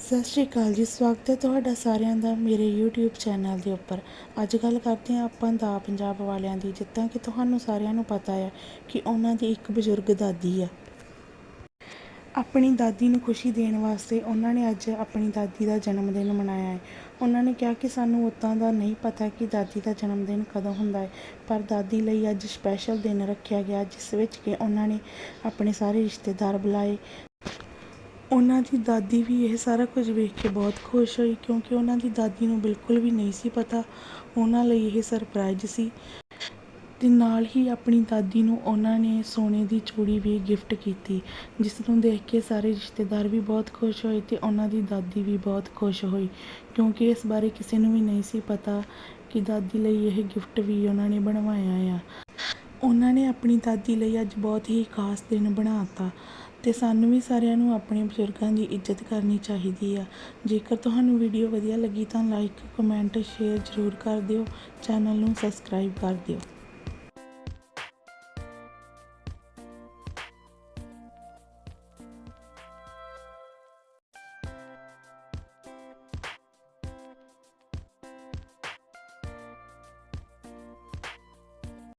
ਸਤਿ ਸ਼੍ਰੀ ਅਕਾਲ ਜੀ, ਸਵਾਗਤ ਹੈ ਤੁਹਾਡਾ ਸਾਰਿਆਂ ਦਾ ਮੇਰੇ YouTube ਚੈਨਲ ਦੇ ਉੱਪਰ। ਅੱਜ ਗੱਲ ਕਰਦੇ ਹਾਂ ਆਪਾਂ ਦਾ ਪੰਜਾਬ ਵਾਲਿਆਂ ਦੀ, ਜਿੱਦਾਂ ਕਿ ਤੁਹਾਨੂੰ ਸਾਰਿਆਂ ਨੂੰ ਪਤਾ ਹੈ ਕਿ ਉਹਨਾਂ ਦੀ ਇੱਕ ਬਜ਼ੁਰਗ ਦਾਦੀ ਆ। ਆਪਣੀ ਦਾਦੀ ਨੂੰ ਖੁਸ਼ੀ ਦੇਣ ਵਾਸਤੇ ਉਹਨਾਂ ਨੇ ਅੱਜ ਆਪਣੀ ਦਾਦੀ ਦਾ ਜਨਮ ਦਿਨ ਮਨਾਇਆ ਹੈ। ਉਹਨਾਂ ਨੇ ਕਿਹਾ ਕਿ ਸਾਨੂੰ ਉਦਾਂ ਦਾ ਨਹੀਂ ਪਤਾ ਕਿ ਦਾਦੀ ਦਾ ਜਨਮ ਦਿਨ ਕਦੋਂ ਹੁੰਦਾ ਹੈ, ਪਰ ਦਾਦੀ ਲਈ ਅੱਜ ਸਪੈਸ਼ਲ ਦਿਨ ਰੱਖਿਆ ਗਿਆ, ਜਿਸ ਵਿੱਚ ਕਿ ਉਹਨਾਂ ਨੇ ਆਪਣੇ ਸਾਰੇ ਰਿਸ਼ਤੇਦਾਰ ਬੁਲਾਏ ਉਹਨਾਂ ਦੀ ਦਾਦੀ ਵੀ ਇਹ ਸਾਰਾ ਕੁਝ ਵੇਖ ਕੇ ਬਹੁਤ ਖੁਸ਼ ਹੋਈ ਕਿਉਂਕਿ ਉਹਨਾਂ ਦੀ ਦਾਦੀ ਨੂੰ ਬਿਲਕੁਲ ਵੀ ਨਹੀਂ ਸੀ ਪਤਾ। ਉਹਨਾਂ ਲਈ ਇਹ ਸਰਪ੍ਰਾਈਜ਼ ਸੀ ਅਤੇ ਨਾਲ ਹੀ ਆਪਣੀ ਦਾਦੀ ਨੂੰ ਉਹਨਾਂ ਨੇ ਸੋਨੇ ਦੀ ਚੂੜੀ ਵੀ ਗਿਫਟ ਕੀਤੀ, ਜਿਸ ਨੂੰ ਦੇਖ ਕੇ ਸਾਰੇ ਰਿਸ਼ਤੇਦਾਰ ਵੀ ਬਹੁਤ ਖੁਸ਼ ਹੋਏ ਅਤੇ ਉਹਨਾਂ ਦੀ ਦਾਦੀ ਵੀ ਬਹੁਤ ਖੁਸ਼ ਹੋਈ ਕਿਉਂਕਿ ਇਸ ਬਾਰੇ ਕਿਸੇ ਨੂੰ ਵੀ ਨਹੀਂ ਸੀ ਪਤਾ ਕਿ ਦਾਦੀ ਲਈ ਇਹ ਗਿਫਟ ਵੀ ਉਹਨਾਂ ਨੇ ਬਣਵਾਇਆ ਆ। ਉਹਨਾਂ ਨੇ ਆਪਣੀ ਦਾਦੀ ਲਈ ਅੱਜ ਬਹੁਤ ਹੀ ਖਾਸ ਦਿਨ ਬਣਾ ਤਾ ਅਤੇ ਸਾਨੂੰ ਵੀ ਸਾਰਿਆਂ ਨੂੰ ਆਪਣੇ ਬਜ਼ੁਰਗਾਂ ਦੀ ਇੱਜ਼ਤ ਕਰਨੀ ਚਾਹੀਦੀ ਆ। ਜੇਕਰ ਤੁਹਾਨੂੰ ਵੀਡੀਓ ਵਧੀਆ ਲੱਗੀ ਤਾਂ ਲਾਈਕ ਕਮੈਂਟ ਸ਼ੇਅਰ ਜ਼ਰੂਰ ਕਰ ਦਿਓ। ਚੈਨਲ ਨੂੰ ਸਬਸਕ੍ਰਾਈਬ ਕਰ ਦਿਓ।